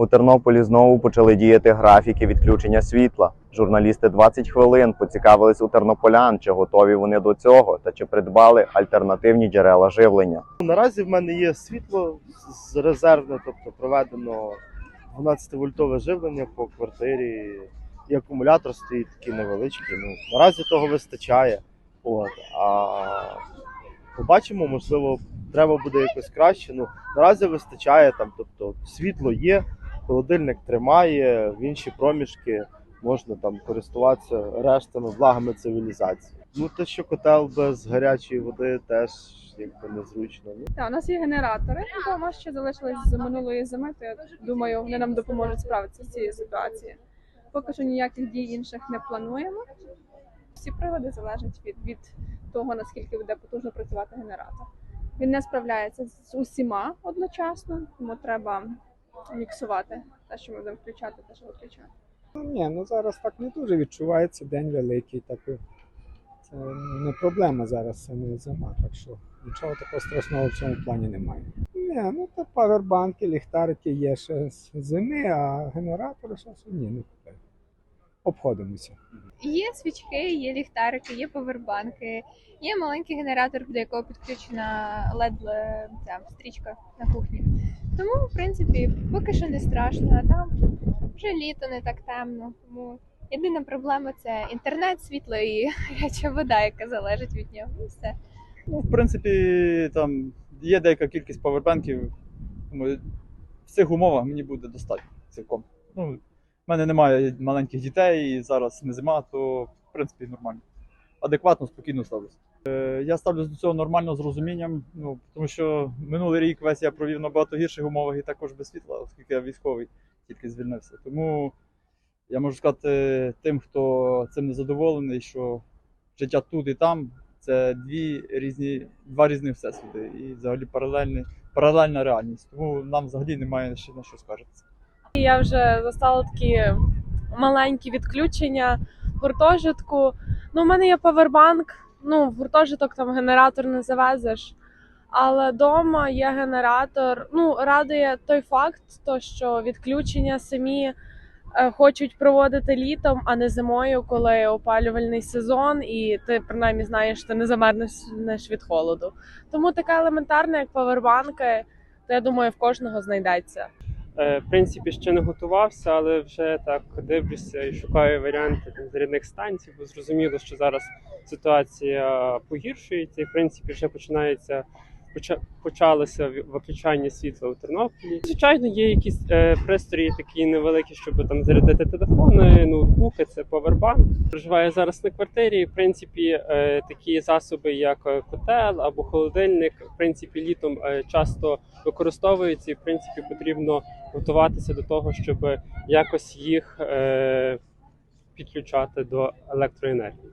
У Тернополі знову почали діяти графіки відключення світла. Журналісти 20 хвилин поцікавились у тернополян, чи готові вони до цього та чи придбали альтернативні джерела живлення. Наразі в мене є світло з резервне, тобто проведено 12-вольтове живлення по квартирі, і акумулятор стоїть такий невеличкий. Ну, наразі того вистачає. От, а побачимо, можливо, треба буде якось краще. Ну, наразі вистачає там, тобто світло є, холодильник тримає, в інші проміжки можна там користуватися рештами благами цивілізації. Ну, те, що котел без гарячої води теж якби незручно. Так, у нас є генератори вдома, що залишились з минулої зими, то я думаю, вони нам допоможуть справитися з цією ситуацією. Поки що ніяких дій інших не плануємо. Всі прилади залежать від, від того, наскільки буде потужно працювати генератор. Він не справляється з усіма одночасно, тому треба міксувати те, що ми будемо включати, те, що виключати. Ну, ні, ну зараз так не дуже відчувається день великий. Так, це не проблема зараз, це не зима, так що нічого такого страшного в цьому плані немає. Ні, ну то павербанки, ліхтарики є ще з зими, а генератори ще ні, не купили. Обходимося. Є свічки, є ліхтарики, є повербанки, є маленький генератор, до якого підключена led е, ця стрічка на кухні. Тому, в принципі, поки що не страшно, а там вже літо не так темно. Тому єдина проблема це інтернет, світло і гаряча вода, яка залежить від нього. І все. Ну, в принципі, там є деяка кількість павербанків. Тому в цих умовах мені буде достатньо цілком. Ну, в мене немає маленьких дітей, і зараз не зима, то в принципі нормально. Адекватно, спокійно ставлюся. Е, я ставлюся до цього нормально з розумінням, ну, тому що минулий рік весь я провів набагато гірших умовах і також без світла, оскільки я військовий тільки звільнився. Тому я можу сказати тим, хто цим не задоволений, що життя тут і там це дві різні, два різних всесвіти і взагалі паралельні, паралельна реальність. Тому нам взагалі немає ще на що скаржитися. Я вже застала такі маленькі відключення гуртожитку. Ну, у мене є павербанк. Ну, в гуртожиток там генератор не завезеш. Але вдома є генератор. Ну, радує той факт, то, що відключення самі е, хочуть проводити літом, а не зимою, коли опалювальний сезон, і ти принаймні знаєш, ти не замерзнеш від холоду. Тому така елементарна, як павербанки, то я думаю, в кожного знайдеться. Е, В принципі, ще не готувався, але вже так дивлюся і шукаю варіанти там, зарядних станцій, бо зрозуміло, що зараз ситуація погіршується, і в принципі вже починається. Поча- Почалося виключання світла у Тернополі. Звичайно, є якісь е, пристрої такі невеликі, щоб там зарядити телефони, ноутбуки, це повербанк. Проживаю зараз на квартирі. В принципі, е, такі засоби, як е, котел або холодильник, в принципі, літом е, часто використовуються, і в принципі потрібно готуватися до того, щоб якось їх е, підключати до електроенергії.